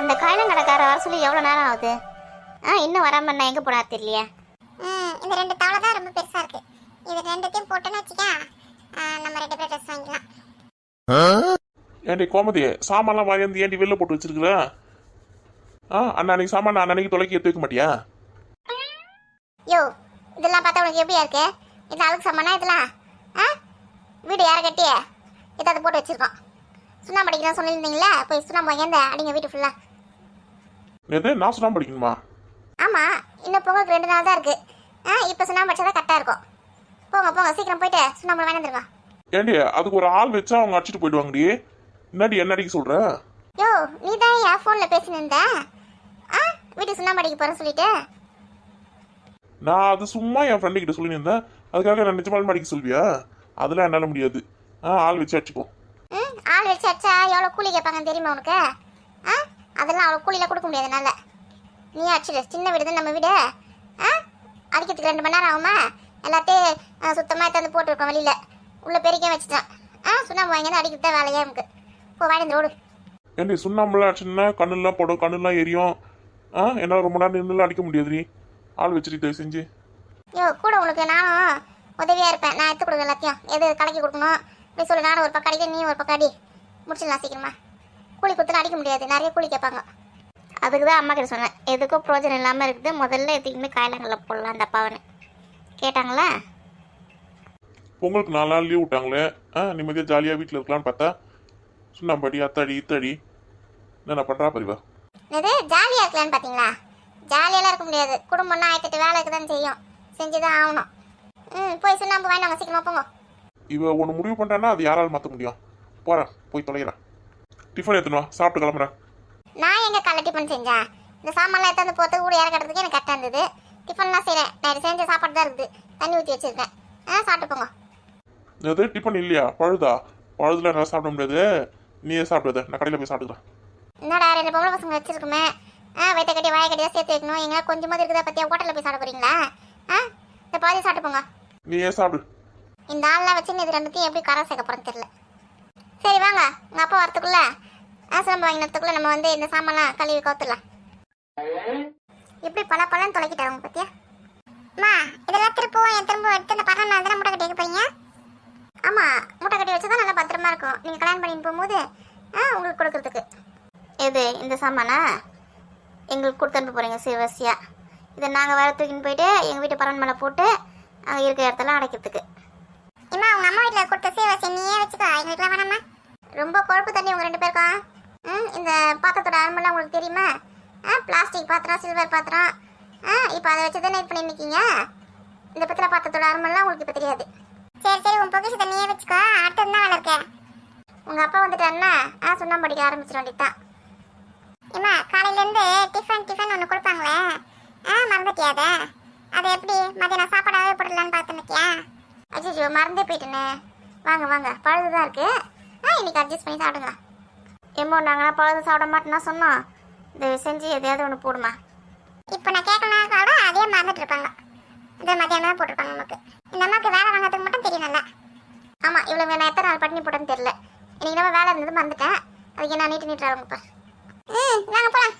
அந்த காயலங்கடைக்கார வர சொல்லி எவ்வளோ நேரம் ஆகுது? ஆ இன்னும் வராம நான் எங்கே போனா தெரியலையே. ம் இந்த ரெண்டு தவளை தான் ரொம்ப பெருசா இருக்கு. இது ரெண்டுத்தையும் போட்டோன்னு வச்சுக்க நம்ம ரெண்டு பேரும் ட்ரெஸ் வாங்கிக்கலாம். ஏன்டி கோமதி சாமான்லாம் வாங்கி வந்து ஏன்டி வெளில போட்டு வச்சிருக்கிற? ஆ அன்னைக்கு சாமான் அன்னைக்கு தொலைக்கி எடுத்து வைக்க மாட்டியா? யோ இதெல்லாம் பார்த்தா உனக்கு எப்படியா இருக்கு? இந்த அழுக்கு சம்மனா இதெல்லாம் ஆ? வீடு யாரை கட்டி ஏதாவது போட்டு வச்சிருக்கோம். சுண்ணாம்பு அடிக்கிறோம் சொல்லியிருந்தீங்களா போய் சுண்ணாம்பு வாங்கி அந்த அடிங்க வீட்டு ஃபுல்லாக எது நான் சொன்னா படிக்கணுமா ஆமாம் இன்னும் பொங்கலுக்கு ரெண்டு நாள் தான் இருக்கு. ஆ இப்போ சுண்ணாம்பு அடிச்சா தான் கரெக்டாக இருக்கும். போங்க போங்க சீக்கிரம் போயிட்டு சுண்ணாம்பு வாங்கி வந்துருங்க. ஏண்டி அதுக்கு ஒரு ஆள் வச்சா அவங்க அடிச்சிட்டு போயிடுவாங்கடி. என்னடி என்ன அடிக்க சொல்ற? யோ நீ தான் என் ஃபோனில் பேசினு இருந்த ஆ வீட்டுக்கு சுண்ணாம்பு அடிக்க போகிறேன்னு சொல்லிட்டு? நான் அது சும்மா என் ஃப்ரெண்டு கிட்ட சொல்லி இருந்தேன் அதுக்காக நான் நிஜமாலுமே அடிக்க சொல்வியா? அதெல்லாம் என்னால் முடியாது. ஆ ஆள் வச்சு அடிச்சுக்கோ ம் ஆள் வச்சு அடிச்சா எவ்வளோ கூலி கேட்பாங்கன்னு தெரியுமா உனக்கு? ஆ அதெல்லாம் அவ்வளோ கூலியில் கொடுக்க முடியாது என்னால் நீ அடிச்சிடு சின்ன வீடு தான் நம்ம வீடு. ஆ? அடிக்கிறதுக்கு ரெண்டு மணி நேரம் ஆகுமா? எல்லாத்தையும் சுத்தமாக எடுத்து போட்டுருக்கோம் வெளியில். உள்ள பெருக்கே வச்சுட்டேன். ஆ சுண்ணாம்பு வாங்கி வந்து அடிக்கிறது தான் வேலையாக எனக்கு போ வாடி ஓடு ஏண்டி சுண்ணாம்புலாம் அடிச்சுன்னா கண்ணுலாம் போடும் கண்ணுலாம் எரியும். ஆ என்னால் ரொம்ப நேரம் நின்றுலாம் அடிக்க முடியாதுடி. ஆள் வச்சுட்டு தயவு செஞ்சு. யோ கூட உனக்கு நானும் உதவியாக இருப்பேன். நான் எடுத்து கொடுக்க எல்லாத்தையும். எது கலக்கி கொடுக்கணும்? அப்படி சொல்லி நானும் ஒரு பக்கம் அடிக்க நீ ஒரு பக்கம் அடி. முடிச்சிடலாம் சீக்கிரமா. கூலி கொடுத்துட்டு அடிக்க முடியாது. நிறைய கூலி கேட்பாங்க. அதுக்கு தான் அம்மா கிட்ட சொன்னேன். எதுக்கும் பிரோஜனம் இல்லாமல் இருக்குது. முதல்ல எதுக்குமே காயலங்களில் போடலாம் அந்த அப்பாவனு கேட்டாங்களா? பொங்கலுக்கு நாலு நாள் லீவ் விட்டாங்களே. ஆ நிம்மதியாக ஜாலியாக வீட்டில் இருக்கலாம்னு பார்த்தா சுண்ணாம்படி அத்தடி இத்தடி. என்ன பண்ணுறா பரிவா? என்னது? ஜாலியாக இருக்கலான்னு பார்த்தீங்களா? ஜாலியெல்லாம் இருக்க முடியாது. குடும்பம்னா ஆயிரத்தெட்டு வேலைக்கு தான் செய்யும் செஞ்சு தான் ஆகணும். ம் போய் சுண்ணாம்பு வாங்கினாங்க சீக்கிரமா போங்க. இவ ஒன்று முடிவு பண்ணுறான்னா அது யாரால் மாற்ற முடியும்? போகிறேன் போய் தொலைகிறேன் டிஃபன் எடுத்துன்னு வா. சாப்பிட்டு கிளம்புறேன் நான் எங்க காலை டிஃபன் செஞ்சேன் இந்த சாமான்லாம் எடுத்து போட்டு கூட இறக்கிறதுக்கு எனக்கு கரெக்டாக இருந்தது. டிஃபன்லாம் செய்கிறேன் நைட்டு செஞ்ச சாப்பாடு தான் இருக்குது. தண்ணி ஊற்றி வச்சிருக்கேன். ஆ சாப்பிட்டு போங்க. எது டிஃபன் இல்லையா? பழுதா? பழுதுல என்னால் சாப்பிட முடியாது. நீயே சாப்பிடுது நான் கடையில் போய் சாப்பிட்டுக்கிறேன். என்னடா ரெண்டு பொம்பளை பசங்க வச்சிருக்குமே. ஆ வயிற்ற கட்டி வாயை கட்டியாக சேர்த்து வைக்கணும். எங்க கொஞ்சமாக இருக்குதா பற்றியா ஹோட்டலில் போய் சாப்பிட போறீங்களா? ஆ இந்த பாதி சாப்பிட்டு போங்க. நீயே சாப்பிடு. இந்த ஆள்லாம் வச்சு இது ரெண்டுத்தையும் எப்படி கரை சேர்க்க போகிறேன்னு தெரியல. சரி வாங்க. உங்கள் அப்பா வரத்துக்குள்ள ஆசிரமம் வாங்கினதுக்குள்ள நம்ம வந்து இந்த சாமான்லாம் கழுவி கோத்துடலாம். எப்படி பல பழம் தொலைக்கிட்டாங்க பத்தியா? அம்மா இதெல்லாம் திருப்பவும் என் திரும்ப எடுத்து இந்த பழம் தானே மூட்டை கட்டி வைக்க போறீங்க? ஆமாம் மூட்டை கட்டி வச்சா தான் நல்லா பத்திரமா இருக்கும். நீங்கள் கல்யாணம் பண்ணிட்டு போகும்போது ஆ உங்களுக்கு கொடுக்கறதுக்கு. எது இந்த சாமானா? எங்களுக்கு கொடுத்து அனுப்ப போகிறீங்க சிவசியா. இதை நாங்கள் வர தூக்கின்னு போயிட்டு எங்கள் வீட்டு பரன் மேலே போட்டு அங்கே இருக்கிற இடத்துல அடைக்கிறதுக்கு. அம்மா உங்கள் அம்மா வீட்டில் கொடுத்த சீவசி நீயே வச்சுக்கோ. எங்களுக்குலாம் வேணாம்மா ரொம்ப கொழுப்பு தண்ணி உங்க ரெண்டு பேருக்கும் ம் இந்த பாத்திரத்தோட அருமெல்லாம் உங்களுக்கு தெரியுமா? ஆ பிளாஸ்டிக் பாத்திரம் சில்வர் பாத்திரம். ஆ இப்போ அதை வச்சு தானே இது பண்ணிருக்கீங்க? இந்த பித்தளை பாத்திரத்தோட அருமெல்லாம் உங்களுக்கு இப்போ தெரியாது. சரி சரி உன் பொக்கிஷத்தை நீயே வச்சுக்கோ. அடுத்தது தான் வேலை இருக்க உங்க அப்பா வந்துட்டாருன்னா ஆ சுண்ணாம்பு படிக்க ஆரம்பிச்சிட வேண்டியதுதான் இம்மா காலையிலேருந்து டிஃபன் டிஃபன் ஒன்று கொடுப்பாங்களே. ஆ மறந்துட்டியாத அது? எப்படி மதியானம் சாப்பாடாகவே போடலான்னு பார்த்துருக்கியா அஜிஜோ மறந்தே போயிட்டேனே. வாங்க வாங்க பழுது தான் இருக்கு. ஆ இன்னைக்கு அட்ஜஸ்ட் பண்ணி சாப்பிடுங்க எம்மோ நாங்கள் பழது சாப்பிட மாட்டேன்னா சொன்னோம் இது செஞ்சு எதையாவது ஒன்று போடுமா. இப்போ நான் கேட்கணும் கூட அதே மறந்துட்டு இருப்பாங்க. இந்த மதியானம் தான் போட்டிருப்பாங்க நமக்கு. இந்த அம்மாவுக்கு வேலை வாங்கிறதுக்கு மட்டும் தெரியும் நல்லா ஆமாம் இவ்வளோ நான் எத்தனை நாள் பட்டினி போட்டேன்னு தெரியல. இன்னைக்கு நம்ம வேலை இருந்தது மறந்துட்டேன். அதுக்கு என்ன நீட்டு நீட்டு அவங்க ம் நாங்கள் போகலாம்